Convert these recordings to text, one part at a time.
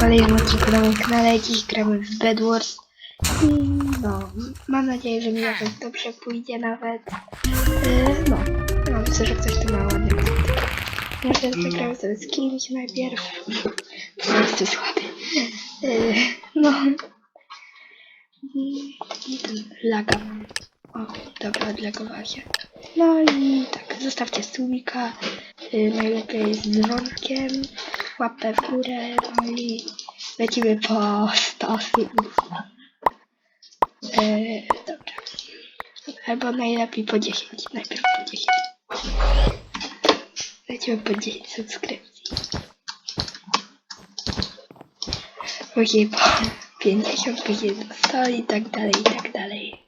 kolejnym odcinku na moim kanale. Dziś gramy w Bed Wars. I no, mam nadzieję, że mi nawet dobrze pójdzie nawet. Yy, no, no, myślę, że ktoś to ma ładnie. Może zagramy sobie z kimś najpierw. Po prostu słaby. Yy, no. I, ten laga mam. O, dobra, odlegowała się. No i tak, zostawcie słowika. Yy, najlepiej z dzwonkiem. Łapę w górę. No i lecimy po 100 filmów. Yy, dobra. Albo najlepiej po 10. Najpierw po 10. Lecimy po 10 subskrypcji. Później po 50, później do 100 i tak dalej, i tak dalej.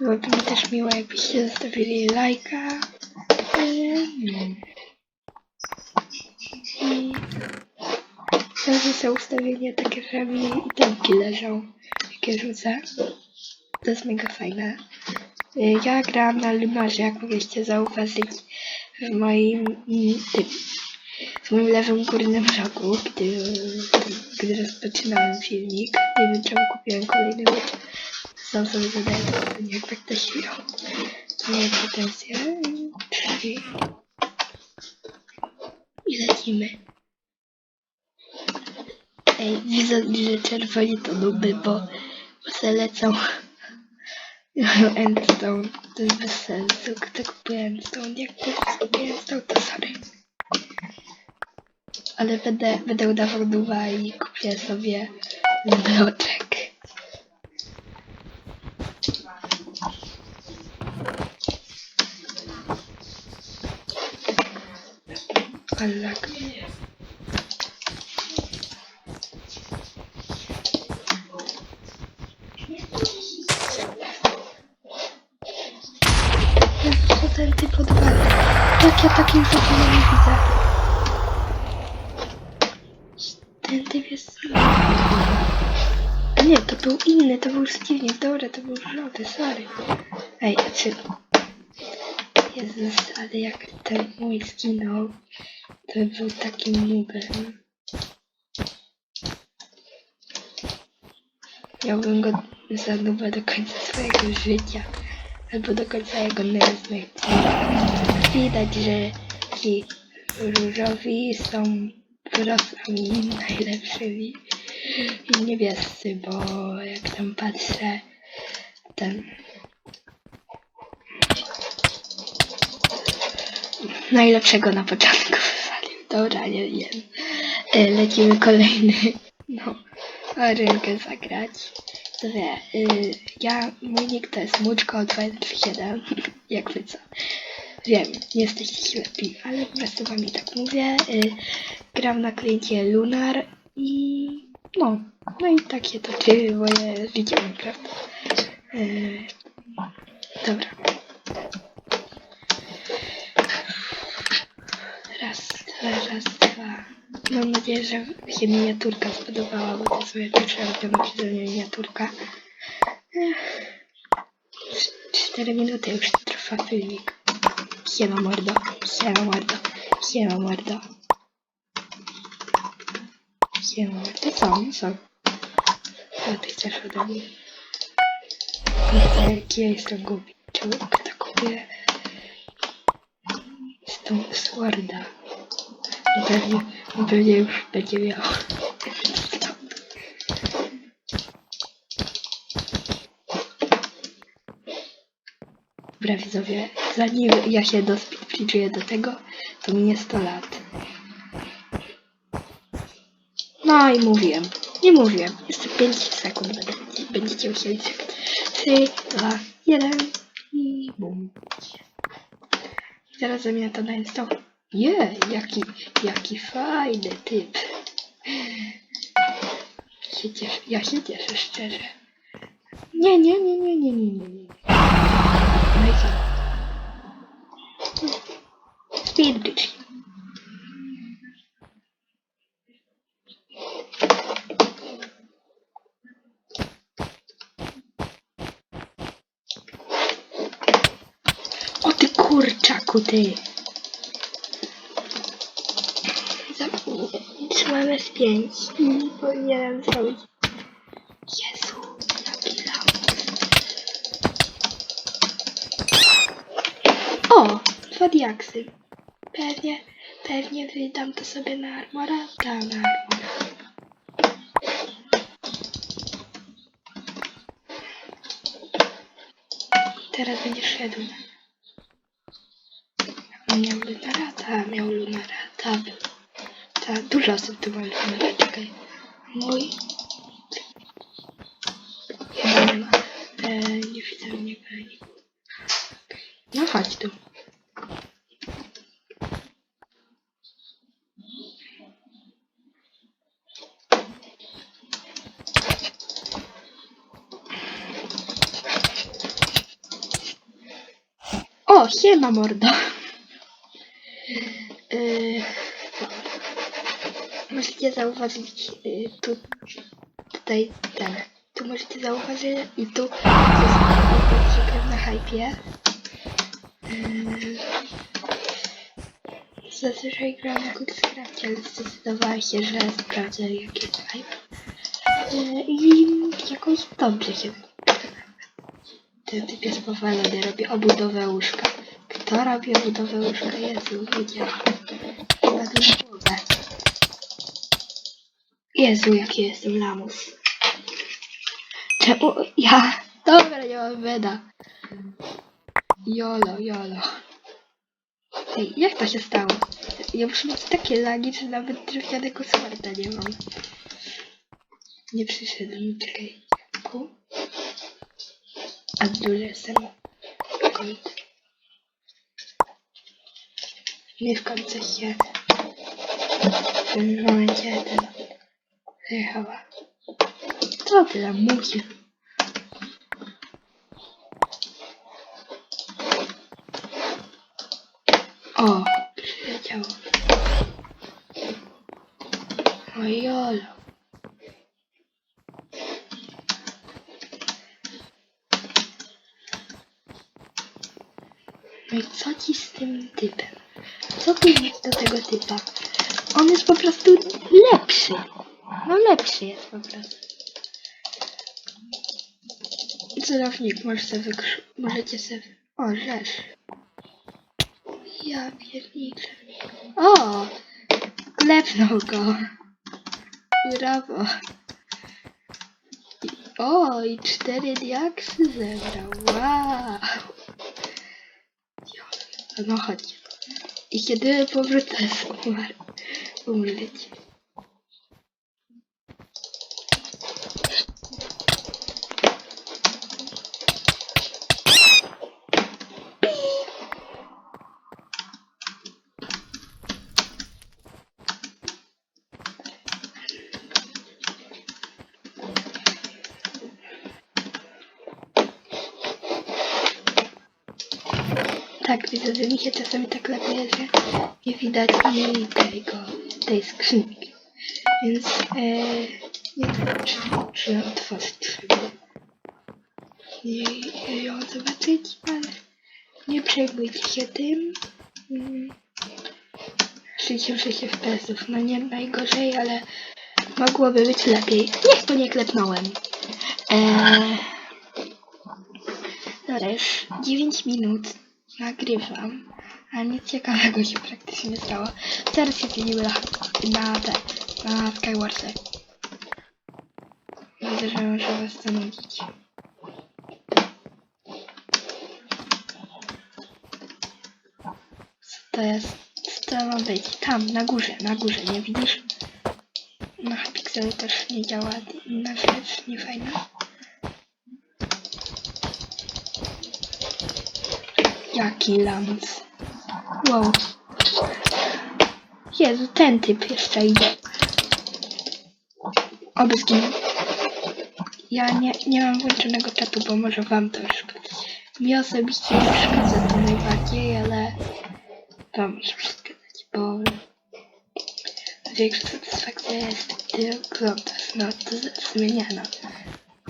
Byłoby mi też miło, jakbyście zostawili lajka. Yy, Teraz są ustawienia takie, że mi itemki leżą, jakie rzucę. To jest mega fajne. Y, Ja grałam na Limarze, jak mogliście zauważyć w moim w moim lewym górnym rogu, gdy, gdy rozpoczynałem filmik. Nie wiem czemu kupiłem kolejny miecz. Sam sobie zadaję to pytanie, jakby ktoś miał moje pretensje. Trzy. I lecimy. Ej, widzę, że czerwoni to nuby, bo, lecą endstone. To jest bez sensu. Kto kupuje endstone? Jak ktoś kupuje endstone, to sorry. Ale będę, będę udawał duwa i kupię sobie bloczek. Allah. Co ten typ odwala? Jak ja takich ogóle nie widzę. Ten typ jest... Nie, to był inny, to był Stevenik. Dobra, to był żółty, sorry. Ej, a czy... Jezus, ale jak ten mój zginął, to był takim nubem. Miałbym go za do końca swojego życia. Albo do końca jego nędznych dni. Widać, że ci różowi są wyrosłami najlepszymi. I niebiescy, bo jak tam patrzę, ten najlepszego na początku wywalił. Dobra, nie wiem. E, Lecimy kolejny. No, rynkę zagrać. To wie, ja, mój nick to jest muczko237, jak wy co. Wiem, nie jesteście ślepi, ale po prostu wam i tak mówię. Y, gram na kliencie Lunar i no, no i takie to ty moje życie Minecraft. Y, dobra. Raz, dwa, raz, dwa. Mam nadzieję, że się miniaturka spodobała, bo to jest moja pierwsza robiona przeze mnie miniaturka. Ech. Minuty już trwa filmik. Siema mordo, siema mordo, siema mordo. Siema mordo, co, co? Co ty chcesz ode mnie? Jaki ja jestem głupi. Czemu kto kupuje Stone Sworda? No pewnie, Dobra widzowie, zanim ja się dospiczuję do tego, to minie 100 lat. No i mówiłem, nie mówiłem, jeszcze 5 sekund będziecie musieli czekać. 3, 2, 1 i bum. Teraz zamienię to na install. Nie, jaki, jaki fajny typ. Się cieszę, ja się cieszę szczerze. Nie, nie, nie, nie, nie, nie, nie, nie. No i co? Speed bridge. O ty kurczaku ty! Z pięć i powinienem zrobić. Jezu, jaki lamus. O, dwa diaksy. Pewnie, pewnie wydam to sobie na armora. Da, na armora. Teraz będziesz szedł. On miał lunarata, miał lunarata. Ta, dużo osób tu ma lunarata, czekaj. Mój. Chyba nie ma. E, nie widzę pani. No chodź tu. O, siema mordo. Yy, możecie zauważyć yy, tu, tutaj ten. Tu możecie zauważyć i tu jest super na hypie. Yy, zazwyczaj gram na Quickscrafcie, ale zdecydowała się, że sprawdzę jaki jest hype. Yy, I jakoś dobrze się ten typ jest powalony, robi obudowę łóżka. Kto robi obudowę łóżka? Jezu, ludzie. Chyba tu na głowę. Jezu, jaki jestem lamus. Czemu ja? Dobra, nie mam weda. Jolo, jolo. Ej, jak to się stało? Ja muszę mieć takie lagi, że nawet drewnianego smarta nie mam. Nie przyszedł mi, czekaj. A duży jestem. Gold. Nie w końcu się w tym momencie ten ty tam mówisz? O, przyleciało. O jolo. No i co ci z tym typem? Co ty masz do tego typa? On jest po prostu lepszy. No lepszy jest po prostu. Celownik możesz sobie wykrz... Możecie sobie... O, rzesz. Ja pierniczę. O! Klepnął go. Brawo. O, i cztery diaksy zebrał. Wow. No chodź. Ikke dø på protest over ungene dine. Widzę, że mi się czasami tak lepuje, że nie widać jej tego, tej skrzynki. Więc e, nie wiem, czy, czy otworzyć sobie i ją zobaczyć, ale nie przejmujcie się tym. Mm. 66 FPS-ów, no nie najgorzej, ale mogłoby być lepiej. Niech to nie klepnąłem. Eee, Dobra, już 9 minut nagrywam, a nic ciekawego się praktycznie nie stało. Zaraz się zmienimy na, na te, na Skywarsy. Widzę, że was zanudzić. Co to jest? Co to ma być? Tam, na górze, na górze, nie widzisz? Na Pixel też nie działa inna rzecz, nie fajna. Jaki lamus. Wow. Jezu, ten typ jeszcze idzie. Oby zginął. Ja nie, nie mam włączonego czatu, bo może wam to szkodzić. Mi osobiście nie przeszkadza to najbardziej, ale wam może przeszkadzać, bo większa satysfakcja jest, gdy oglądasz, no to zmieniano.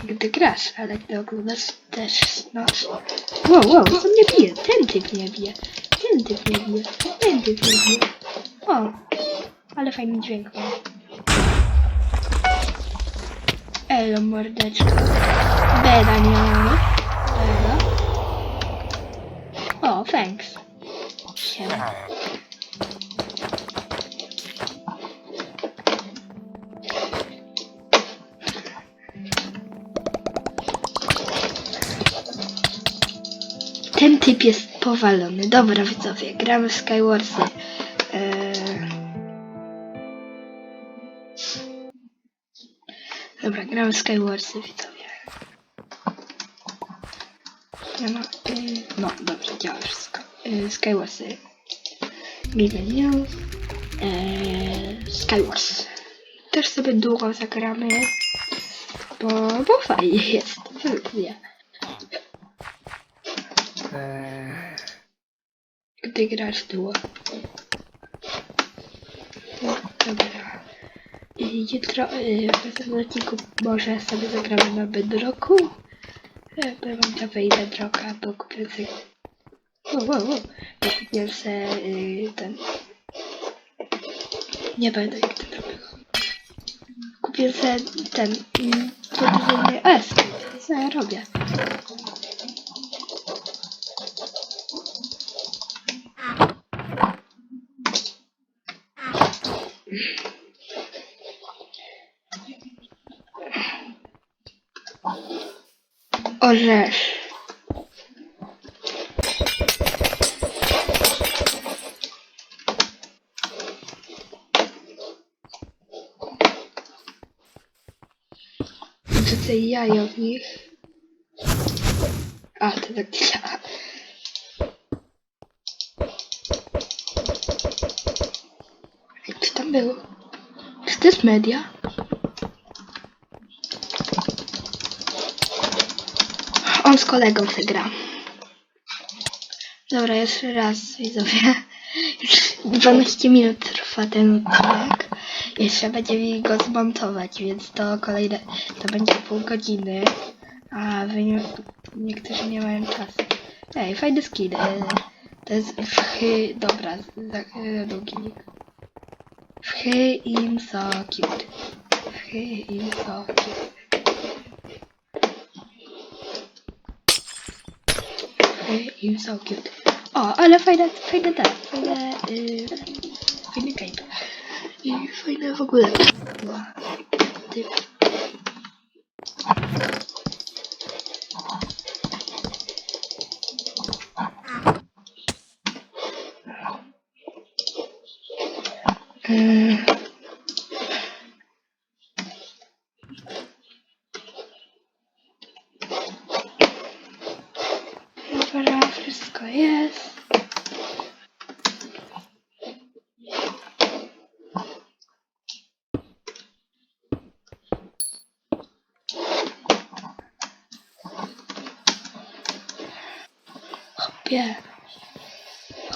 Gdy grasz, ale gdy oglądasz też, no. Wow, wow, on mnie bije, ten typ mnie bije, ten typ mnie bije, ten typ mnie bije. O, Ale fajny dźwięk ma. Elo, mordeczko. Beda nie mamy. Beda. O, thanks. Siema. Typ jest powalony. Dobra, widzowie, gramy w Skywarsy. Eee... Dobra, gramy w Skywarsy, widzowie. Yy, no, dobrze, działa wszystko. Yy, Skywarsy. News. Eee, Skywars. Też sobie długo zagramy, bo, bo fajnie jest. Lubię. Eee, Gdy grasz długo. No, Dobra. Jutro y, w następnym odcinku może sobie zagramy na Bedrocku. E, Bo ja mam to wejdę droga, bo kupię sobie... Wow, wow, wow. Kupię sobie y, ten... Nie będę jak to robił. Kupię sobie ten... Y, podwójny S. Co ja robię? Orzesz. Wrzucę jajo w nich. A, to tak działa. Co tam było? Czy to jest media? On z kolegą se gra. Dobra, jeszcze raz widzowie. Już 12 minut trwa ten odcinek. Jeszcze będziemy go zmontować, więc to kolejne, to będzie pół godziny. A wy nie, niektórzy nie mają czasu. Ej, fajny skin. e, To jest wchy, dobra, za, za długi. Wchy im so cute. Wchy im so cute. I so cute. O, ale fajne, fajne te, fajne, yy, fajny cape. I fajne w ogóle. Typ. Yy. Hopie.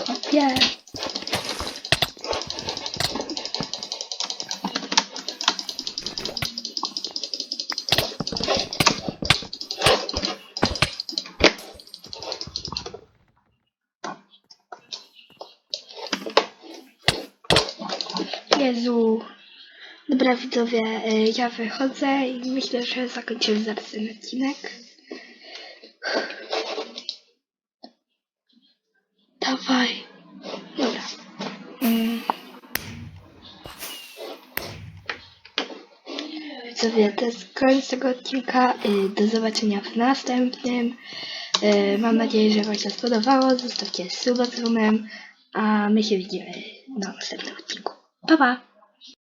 Hopie. Jezu. Dobra widzowie, y, ja wychodzę i myślę, że zakończymy zaraz ten odcinek. Widzowie, to jest koniec tego odcinka. Y, Do zobaczenia w następnym. Y, Mam nadzieję, że Wam się spodobało. Zostawcie suba z a my się widzimy na następnym odcinku. Pa, pa!